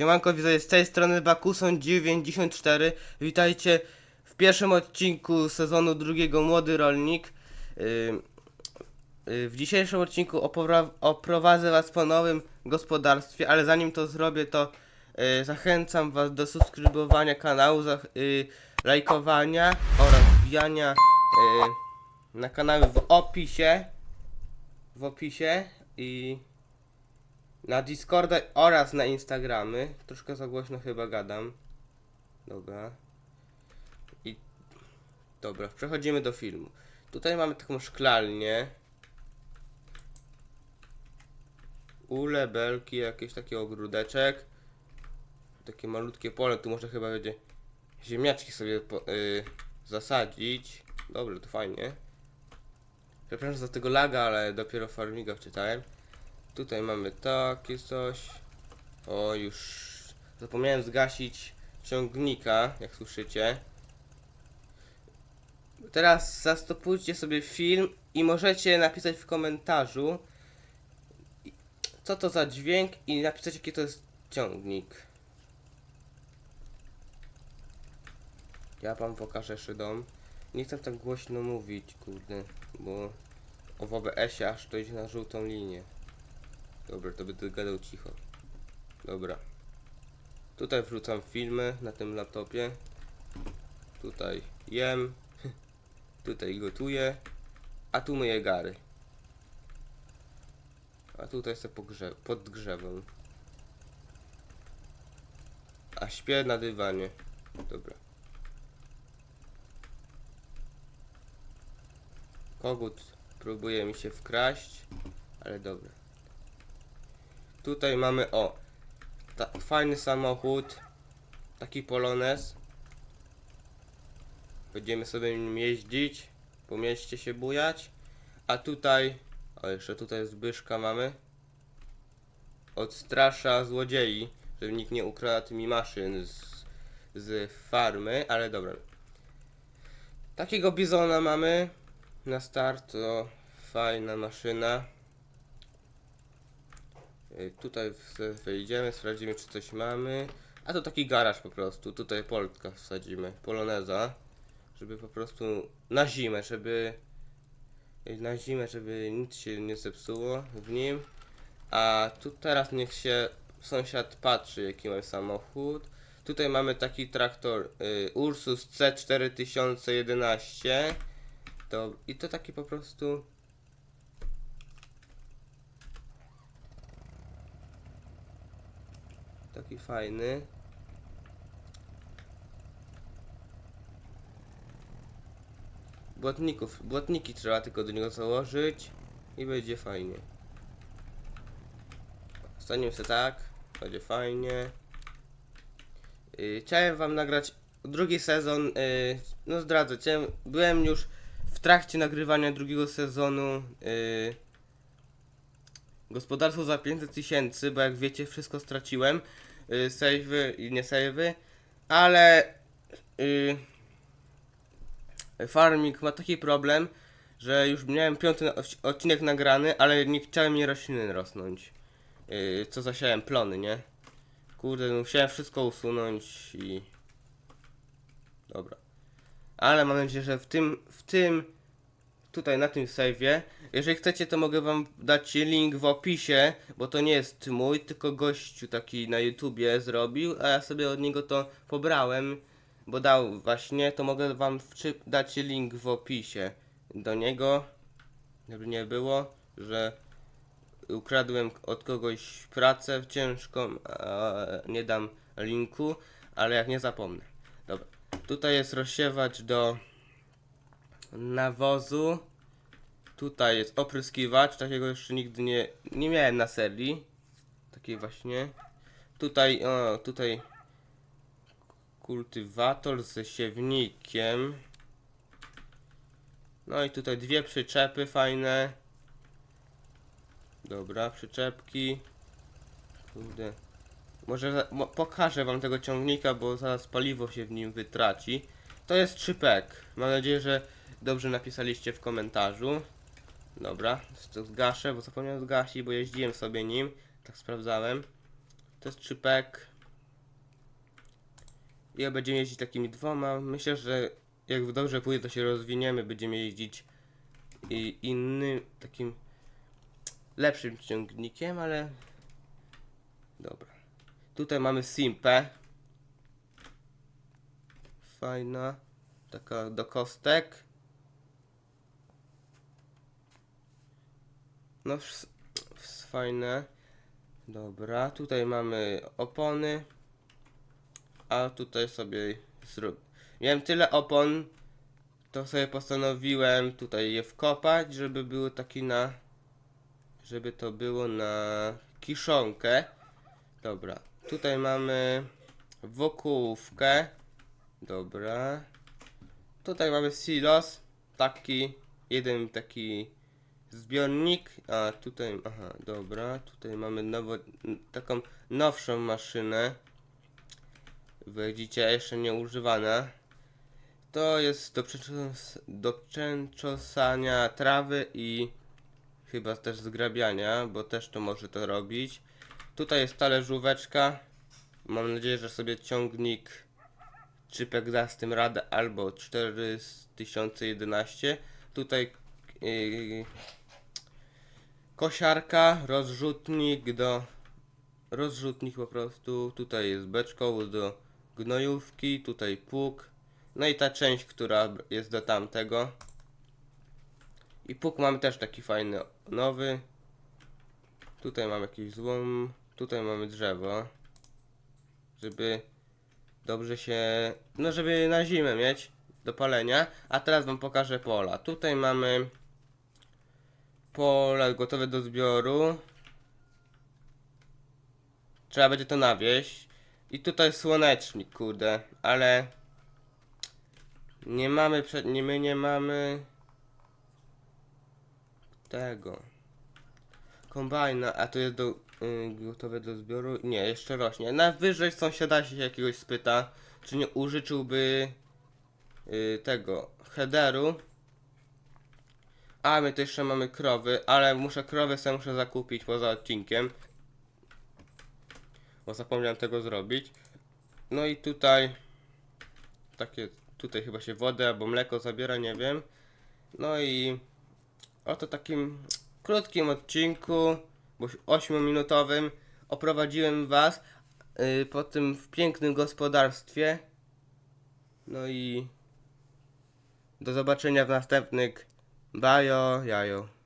Siemanko, widzę z tej strony Bakuson94. Witajcie w pierwszym odcinku sezonu drugiego Młody Rolnik. Ym, y, W dzisiejszym odcinku oprowadzę Was po nowym gospodarstwie, ale zanim to zrobię, to y, zachęcam Was do subskrybowania kanału, lajkowania oraz wbijania na kanały w opisie. W opisie i na Discorda oraz na Instagramy. Troszkę za głośno chyba gadam. Dobra. I dobra, przechodzimy do filmu. Tutaj mamy taką szklalnię. Ule, belki, jakieś taki ogródeczek. Takie malutkie pole, tu można chyba będzie ziemniaczki sobie po, y, zasadzić. Dobra, to fajnie. Przepraszam za tego laga, ale dopiero farmiga wczytałem. Tutaj mamy takie coś. O, już zapomniałem zgasić ciągnika, jak słyszycie. Teraz zastopujcie sobie film i możecie napisać w komentarzu co to za dźwięk i napisać jaki to jest ciągnik. Ja wam pokażę jeszcze dom. Nie chcę tak głośno mówić, kurde, bo w OBS-ie aż to idzie na żółtą linię. Dobra, to będę gadał cicho. Dobra. Tutaj wrzucam filmy na tym laptopie. Tutaj jem. Tutaj gotuję. A tu myję gary. A tutaj sobie pogrze- podgrzewam. A śpię na dywanie. Dobra. Kogut próbuje mi się wkraść, ale dobra. Tutaj mamy o ta, fajny samochód, taki Polones. Będziemy sobie nim jeździć, po mieście się bujać. A tutaj, o jeszcze tutaj Zbyszka mamy. Odstrasza złodziei, żeby nikt nie ukradł mi maszyn z, z farmy, ale dobra. Takiego bizona mamy na start, to fajna maszyna. Y, Tutaj wejdziemy, sprawdzimy czy coś mamy. A to taki garaż po prostu. Tutaj Polka wsadzimy. Poloneza. Żeby po prostu na zimę, żeby y, na zimę, żeby nic się nie zepsuło w nim. A tu teraz niech się sąsiad patrzy jaki mam samochód. Tutaj mamy taki traktor y, Ursus C4011. To, I to taki po prostu Taki fajny. Błotników, błotniki trzeba tylko do niego założyć i będzie fajnie. Staniemy się tak, będzie fajnie. Yy, chciałem wam nagrać drugi sezon, yy, no zdradzę, chciałem, byłem już w trakcie nagrywania drugiego sezonu yy, Gospodarstwo za 500 tysięcy, bo jak wiecie wszystko straciłem yy, savey i nie savey, ale yy, Farming ma taki problem, że już miałem piąty odcinek nagrany, ale nie chciałem mi rośliny rosnąć. Yy, co zasiałem plony, nie? Kurde, no musiałem wszystko usunąć i... Dobra. Ale mam nadzieję, że w tym, w tym, tutaj na tym save'ie, jeżeli chcecie, to mogę wam dać link w opisie, bo to nie jest mój, tylko gościu taki na YouTubie zrobił, a ja sobie od niego to pobrałem, bo dał właśnie, to mogę wam dać link w opisie do niego, żeby nie było, że ukradłem od kogoś pracę ciężką, nie dam linku, ale jak nie zapomnę. Dobra, tutaj jest rozsiewacz do nawozu. Tutaj jest opryskiwacz, takiego jeszcze nigdy nie, nie miałem na serii. Takiej właśnie. Tutaj, o, tutaj kultywator ze siewnikiem. No i tutaj dwie przyczepy fajne. Dobra, przyczepki. Kurde. Może pokażę wam tego ciągnika, bo zaraz paliwo się w nim wytraci. To jest trzypek. Mam nadzieję, że dobrze napisaliście w komentarzu. Dobra, to zgaszę, bo zapomniałem zgasić, bo jeździłem sobie nim. Tak sprawdzałem. To jest trzypek. I będziemy jeździć takimi dwoma. Myślę, że jak dobrze pójdzie, to się rozwiniemy. Będziemy jeździć i innym takim lepszym ciągnikiem, ale dobra. Tutaj mamy Simpę. Fajna. Taka do kostek. No, fajne. Dobra, tutaj mamy opony. A tutaj sobie zrób. Miałem tyle opon, to sobie postanowiłem tutaj je wkopać, żeby było taki na. Żeby to było na kiszonkę. Dobra, tutaj mamy wokółówkę. Dobra. Tutaj mamy silos. Taki, jeden taki zbiornik. A tutaj, aha, dobra. Tutaj mamy nowo, taką nowszą maszynę. Widzicie, jeszcze nie używana. To jest do, przeczos- do przeczosania trawy i chyba też zgrabiania, bo też to może to robić. Tutaj jest talerzóweczka. Mam nadzieję, że sobie ciągnik Czypek da z tym radę albo 4011. Tutaj yy, kosiarka, rozrzutnik do rozrzutnik po prostu. Tutaj jest beczką do gnojówki, tutaj pług. No i ta część, która jest do tamtego. I pług mamy też taki fajny, nowy. Tutaj mamy jakiś złom, tutaj mamy drzewo. Żeby dobrze się, no żeby na zimę mieć do palenia. A teraz wam pokażę pola. Tutaj mamy pola gotowe do zbioru. Trzeba będzie to nawieść. I tutaj słonecznik, kurde, ale nie mamy, prze- nie, my nie mamy tego kombajna, a to jest do, y, gotowe do zbioru. Nie, jeszcze rośnie. Najwyżej sąsiada się jakiegoś spyta, czy nie użyczyłby y, tego headeru. A my tu jeszcze mamy krowy, ale muszę krowy sobie muszę zakupić poza odcinkiem. Bo zapomniałem tego zrobić. No i tutaj takie tutaj chyba się wodę albo mleko zabiera, nie wiem. No i oto takim krótkim odcinku, bo 8-minutowym oprowadziłem was yy, po tym w pięknym gospodarstwie. No i do zobaczenia w następnych. Bye, y'all. Y'all.